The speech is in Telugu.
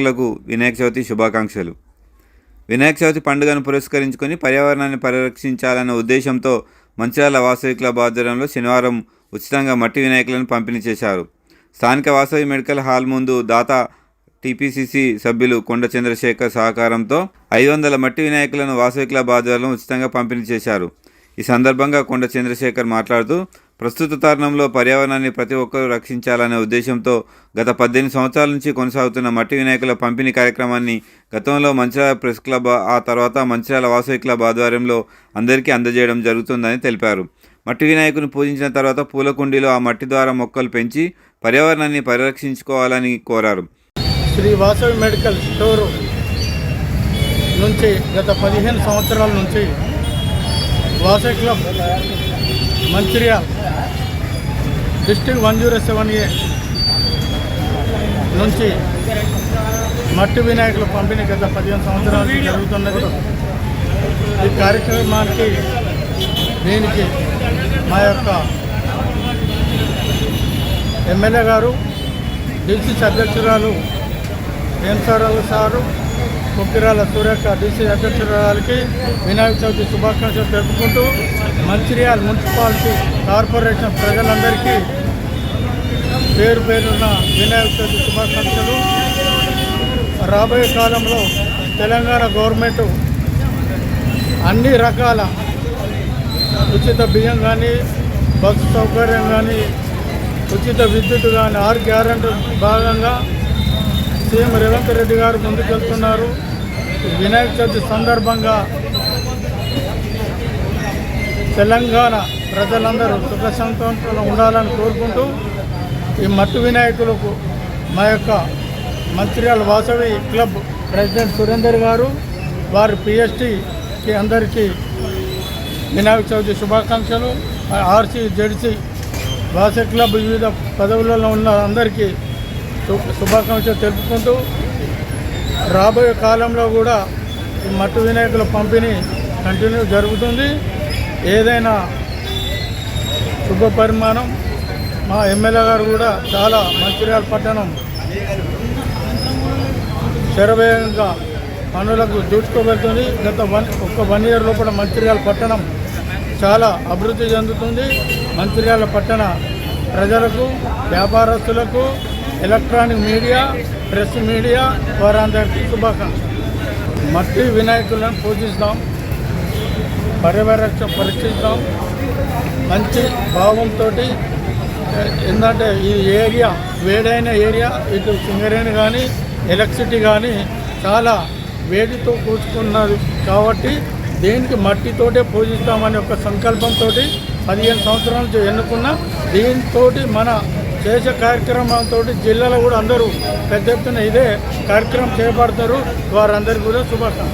లకు వినాయక చవితి శుభాకాంక్షలు. వినాయక చవితి పండుగను పురస్కరించుకొని పర్యావరణాన్ని పరిరక్షించాలనే ఉద్దేశంతో మంచిర్యాల వాసవి క్లబ్ ఆధ్వర్యంలో శనివారం ఉచితంగా మట్టి వినాయకులను పంపిణీ చేశారు. స్థానిక వాసవి మెడికల్ హాల్ ముందు దాత టీపీసీసీ సభ్యులు కొండ చంద్రశేఖర్ సహకారంతో ఐదు వందల మట్టి వినాయకులను వాసవి క్లబ్ ఆధ్వర్యంలో ఉచితంగా పంపిణీ చేశారు. ఈ సందర్భంగా కొండ చంద్రశేఖర్ మాట్లాడుతూ ప్రస్తుత తరుణంలో పర్యావరణాన్ని ప్రతి ఒక్కరూ రక్షించాలనే ఉద్దేశంతో గత పద్దెనిమిది సంవత్సరాల నుంచి కొనసాగుతున్న మట్టి వినాయకుల పంపిణీ కార్యక్రమాన్ని గతంలో మంచిర్యాల ప్రెస్ క్లబ్ ఆ తర్వాత మంచిర్యాల వాసవి క్లబ్ ఆధ్వర్యంలో అందరికీ అందజేయడం జరుగుతుందని తెలిపారు. మట్టి వినాయకుని పూజించిన తర్వాత పూల కుండీలో ఆ మట్టి ద్వారా మొక్కలు పెంచి పర్యావరణాన్ని పరిరక్షించుకోవాలని కోరారు. శ్రీ వాసవి మెడికల్ స్టోర్ నుంచి గత పదిహేను సంవత్సరాల నుంచి Vasavi club Mancherial. District one zero seven A నుంచి మట్టి వినాయకుల పంపిణీ గత పదిహేను సంవత్సరాలు జరుగుతున్నది. ఈ కార్యక్రమానికి దీనికి మా యొక్క ఎమ్మెల్యే గారు డిసి అధ్యక్షురాలు వెంకటరావు సారు ముక్కిరాల సూర్యక్క డిసి అధ్యక్షురాలకి వినాయక చవితి శుభాకాంక్షలు తెలుపుకుంటూ మంచిర్యాల మున్సిపాలిటీ కార్పొరేషన్ ప్రజలందరికీ పేరు పేరున్న వినాయక చవితి శుభాకాంక్షలు. రాబోయే కాలంలో తెలంగాణ గవర్నమెంట్ అన్ని రకాల ఉచిత బియ్యం కానీ బస్సు సౌకర్యం కానీ ఉచిత విద్యుత్ కానీ ఆరు గ్యారెంటీ భాగంగా సీఎం రేవంత్ రెడ్డి గారు ముందుకెళ్తున్నారు. వినాయక చవితి సందర్భంగా తెలంగాణ ప్రజలందరూ సుఖ సంతోషంలో ఉండాలని కోరుకుంటూ ఈ మట్టు వినాయకులకు మా యొక్క మంచిర్యాల వాసవి క్లబ్ ప్రెసిడెంట్ సురేందర్ గారు వారి పిఎస్టీకి అందరికీ వినాయక చవితి శుభాకాంక్షలు. ఆర్సీ జెడ్సీ వాసవి క్లబ్ వివిధ పదవులలో ఉన్న అందరికీ శుభాకాంక్షలు తెలుపుకుంటూ రాబోయే కాలంలో కూడా ఈ మట్టు వినాయకుల పంపిణీ కంటిన్యూ జరుగుతుంది. ఏదైనా శుభ పరిమాణం మా ఎమ్మెల్యే గారు కూడా చాలా మంచిర్యాల పట్టణం శరవేగంగా పనులకు దూచుకోబెడుతుంది. గత వన్ ఒక్క వన్ ఇయర్ లోపల మంచిర్యాల పట్టణం చాలా అభివృద్ధి చెందుతుంది. మంచిర్యాల పట్టణ ప్రజలకు వ్యాపారస్తులకు ఎలక్ట్రానిక్ మీడియా ప్రెస్ మీడియా వారందరికీ శుభాకాంక్షలు. మట్టి వినాయకులను పూజిస్తాం పర్యవరక్ష పరీక్షిస్తాం. మంచి భావంతో ఏంటంటే ఈ ఏరియా వేడైన ఏరియా ఇటు సింగరేణి కానీ ఎలక్ట్రిసిటీ కానీ చాలా వేడితో కూర్చుకున్నది కాబట్టి దీనికి మట్టితోటే పూజిస్తామనే ఒక సంకల్పంతో పదిహేను సంవత్సరాల నుంచి ఎన్నుకున్న దీంతో మన చేసే కార్యక్రమాలతో జిల్లాలో కూడా అందరూ పెద్ద ఎత్తున ఇదే కార్యక్రమం చేపడతారు. వారందరికీ కూడా శుభాకాంక్షలు.